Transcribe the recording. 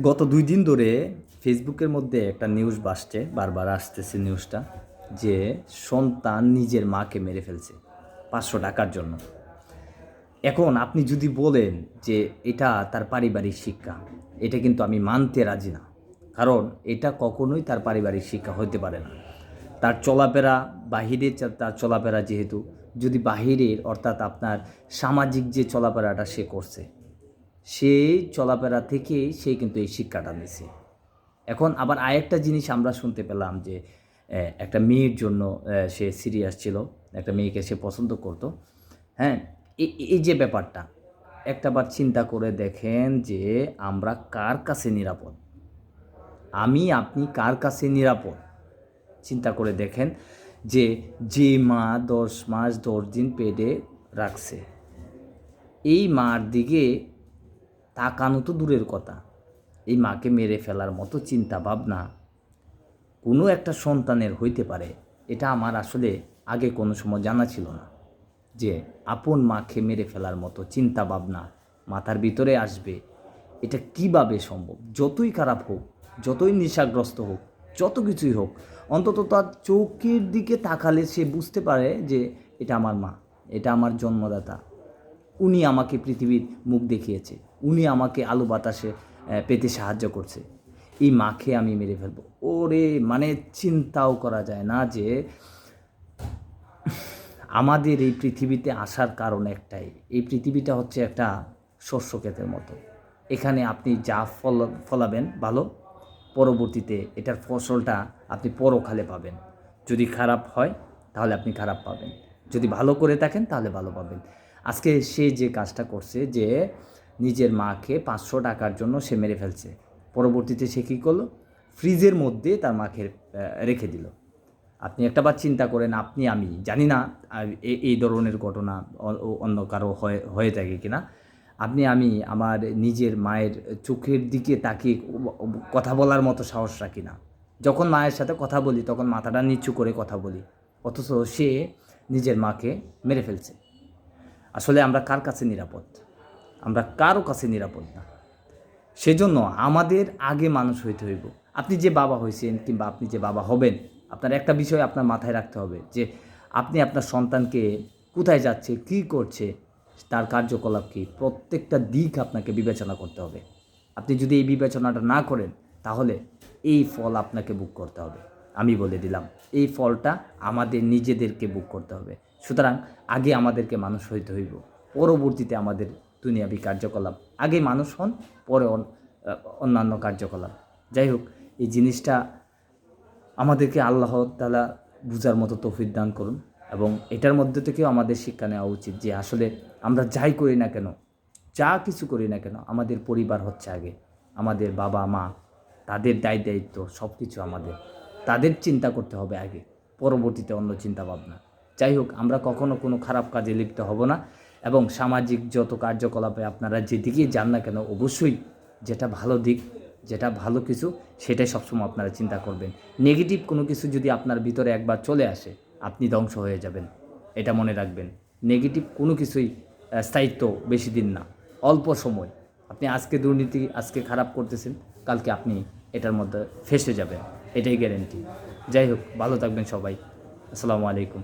গত দুই দিন ধরে ফেসবুকের মধ্যে একটা নিউজ বাসছে, বারবার আসতেছে নিউজটা যে সন্তান নিজের মাকে মেরে ফেলছে পাঁচশো টাকার জন্য। এখন আপনি যদি বলেন যে এটা তার পারিবারিক শিক্ষা, এটা কিন্তু আমি মানতে রাজি না। কারণ এটা কখনোই তার পারিবারিক শিক্ষা হতে পারে না। তার চলাফেরা বাহিরের চা- তার চলাফেরা যেহেতু, যদি বাহিরের অর্থাৎ আপনার সামাজিক যে চলাফেরাটা সে করছে সেই চলাফেরা থেকেই সে কিন্তু এই শিক্ষাটা নিছে। এখন আবার আরেকটা জিনিস আমরা শুনতে পেলাম যে একটা মেয়ের জন্য সে সিরিয়াস ছিল, একটা মেয়েকে সে পছন্দ করত। হ্যাঁ এই যে ব্যাপারটা, একটাবার চিন্তা করে দেখেন যে, আমরা কার কাছে নিরাপদ? আমি, আপনি কার কাছে নিরাপদ? চিন্তা করে দেখেন যে যে মা দশ মাস দশ দিন পেটে রাখছে। এই মার দিকে তাকানো তো দূরের কথা। এই মাকে মেরে ফেলার মতো চিন্তা ভাবনা কোনো একটা সন্তানের হইতে পারে, এটা আমার আসলে আগে কোনো সময় জানা ছিল না। যে আপন মাকে মেরে ফেলার মতো চিন্তা ভাবনা মাথার ভিতরে আসবে, এটা কীভাবে সম্ভব? যতই খারাপ হোক, যতই নেশাগ্রস্ত হোক, যত কিছুই হোক, অন্তত তার চোখের দিকে তাকালে সে বুঝতে পারে যে এটা আমার মা, এটা আমার জন্মদাতা। উনি আমাকে পৃথিবীর মুখ দেখিয়েছে। উনি আমাকে আলো বাতাসে পেতে সাহায্য করছে। এই মাকে আমি মেরে ফেলব। ওরে মানে চিন্তাও করা যায় না যে আমাদের এই পৃথিবীতে আসার কারণ একটাই। এই পৃথিবীটা হচ্ছে একটা শস্য ক্ষেতের মতো। এখানে আপনি যা ফল, ফলাবেন ভালো, পরবর্তীতে এটার ফসলটা আপনি পরকালে পাবেন। যদি খারাপ হয়, তাহলে আপনি খারাপ পাবেন। যদি ভালো করে থাকেন, তাহলে ভালো পাবেন। আজকে সে যে কাজটা করছে যে নিজের মাকে পাঁচশো টাকার জন্য সে মেরে ফেলছে। পরবর্তীতে সে কী করল? ফ্রিজের মধ্যে তার মাকে রেখে দিল। আপনি একটাবার চিন্তা করেন, আপনি, আমি জানি না এই ধরনের ঘটনা অন্য কারও হয়ে হয়ে থাকে কিনা আপনি, আমি, আমার নিজের মায়ের চোখের দিকে তাকিয়ে কথা বলার মতো সাহস রাখি না। যখন মায়ের সাথে কথা বলি, তখন মাথাটা নিচু করে কথা বলি। অথচ সে নিজের মাকে মেরে ফেলছে। আসলে আমরা কার কাছে নিরাপদ? আমরা কারও কাছে নিরাপদ না। সেজন্য আমাদের আগে মানুষ হইতে হইব। আপনি যে বাবা হয়েছেন কিংবা আপনি যে বাবা হবেন, আপনার একটা বিষয় আপনার মাথায় রাখতে হবে যে আপনি আপনার সন্তানকে কোথায় যাচ্ছে, কী করছে, তার কার্যকলাপ কী? প্রত্যেকটা দিক আপনাকে বিবেচনা করতে হবে। আপনি যদি এই বিবেচনাটা না করেন, তাহলে এই ফল আপনাকে বুক করতে হবে। আমি বলে দিলাম, এই ফলটা আমাদের নিজেদেরকে বুক করতে হবে। সুতরাং আগে আমাদেরকে মানুষ হইতে হইব। পরবর্তীতে আমাদের দুনিয়াবি কার্যকলাপ। আগে মানুষ হন, পরে অন্যান্য কার্যকলাপ। যাই হোক, এই জিনিসটা আমাদেরকে আল্লাহ তালা বুঝার মতো তৌফিক দান করুন এবং এটার মধ্যে থেকেও আমাদের শিক্ষা নেওয়া উচিত যে আসলে আমরা যাই করি না কেন, যা কিছু করি না কেন আমাদের পরিবার হচ্ছে আগে। আমাদের বাবা, মা, তাদের দায় দায়িত্ব সব কিছু আমাদের। তাদের চিন্তা করতে হবে আগে, পরবর্তীতে অন্য চিন্তা ভাবনা যাই হোক আমরা কখনো কোনো খারাপ কাজে লিপ্ত হব না এবং সামাজিক যত কার্যকলাপে আপনারা যেদিকেই যান না কেন, অবশ্যই যেটা ভালো দিক, যেটা ভালো কিছু, সেটাই সবসময় আপনারা চিন্তা করবেন। নেগেটিভ কোনো কিছু যদি আপনার ভিতরে একবার চলে আসে, আপনি ধ্বংস হয়ে যাবেন। এটা মনে রাখবেন। নেগেটিভ কোনো কিছুই স্থায়িত্ব বেশি দিন না। অল্প সময়। আপনি আজকে দুর্নীতি, আজকে খারাপ করতেছেন, কালকে আপনি এটার মধ্যে ফেসে যাবেন। এটাই গ্যারেন্টি যাই হোক ভালো থাকবেন সবাই। আসসালামু আলাইকুম।